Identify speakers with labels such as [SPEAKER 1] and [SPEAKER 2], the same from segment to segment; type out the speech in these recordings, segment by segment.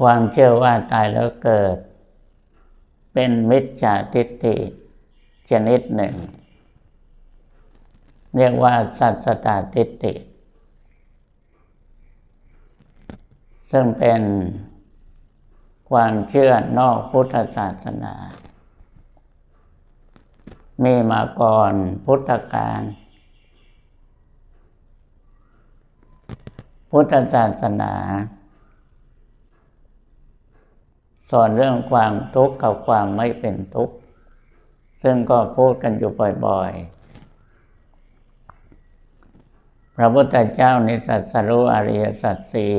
[SPEAKER 1] ความเชื่อว่าตายแล้วเกิด เป็นมิจฉาทิฏฐิชนิดหนึ่ง เรียกว่าสัตสตาทิฏฐิซึ่งเป็นความเชื่อนอกพุทธศาสนา มีมาก่อนพุทธกาลพุทธศาสนา สอนเรื่องความทุกข์กับความไม่เป็นทุกข์ ซึ่งก็พูดกันอยู่บ่อยๆ พระพุทธเจ้าในสัสรู้อริยสัจสี่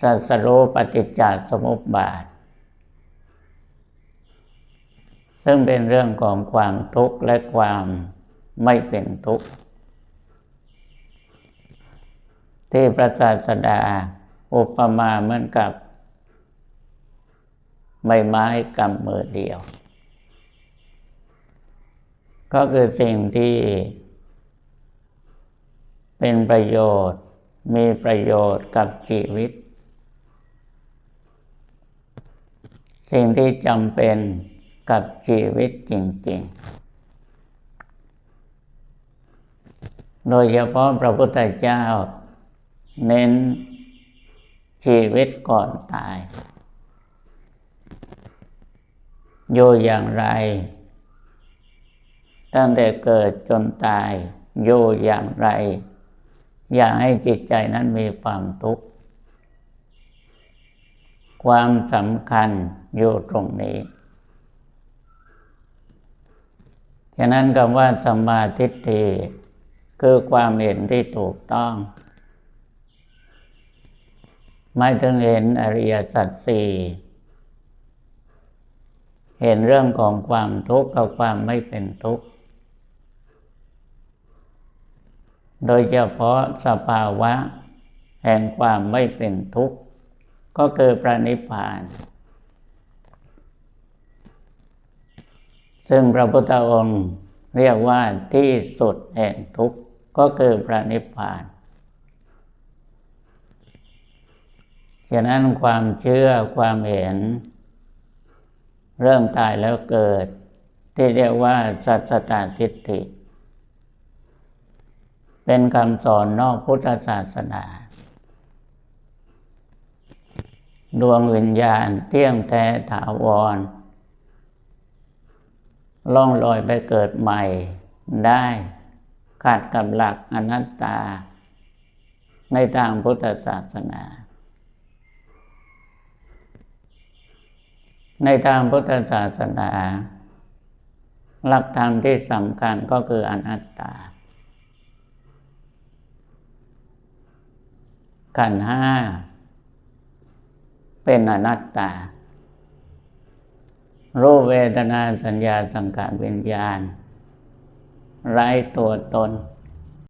[SPEAKER 1] สัสรู้ปฏิจจสมุปบาท ซึ่งเป็นเรื่องของความทุกข์และความไม่เป็นทุกข์ ที่พระศาสดา อุปมาเหมือนกับ ใบไม้กำมือเดียว ก็คือสิ่งที่ เป็นประโยชน์ มีประโยชน์กับชีวิต สิ่งที่จำเป็นกับชีวิตจริง ๆ โดยเฉพาะพระพุทธเจ้า เน้น ชีวิตก่อนตาย อยู่อย่างไร ตั้งแต่เกิดจนตาย อยู่อย่างไร อย่าให้จิตใจนั้นมีความทุกข์ ความสำคัญอยู่ตรงนี้ ฉะนั้นคำว่าสมาธิฏฐิคือความเห็นที่ถูกต้อง ไม่ถึงเห็นอริยสัจสี่เห็นเรื่องของความทุกข์กับความไม่เป็นทุกข์ โดยเฉพาะสภาวะ แห่งความไม่เป็นทุกข์ ก็คือพระนิพพาน ซึ่งพระพุทธองค์เรียกว่าที่สุดแห่งทุกข์ ก็คือพระนิพพาน ฉะนั้นความเชื่อความเห็น เรื่องตายแล้วเกิด ที่เรียกว่าสัจตาทิฏฐิ เป็นคำสอนนอกพุทธศาสนา ดวงวิญญาณเที่ยงแท้ถาวร ล่องลอยไปเกิดใหม่ได้ขาดกับหลักอนัตตา ในทางพุทธศาสนา ในทางพุทธศาสนา หลักธรรมที่สำคัญก็คืออนัตตา ขันห้า เป็นอนัตตา รูปเวทนาสัญญาสังขารวิญญาณ ไร้ตัวตน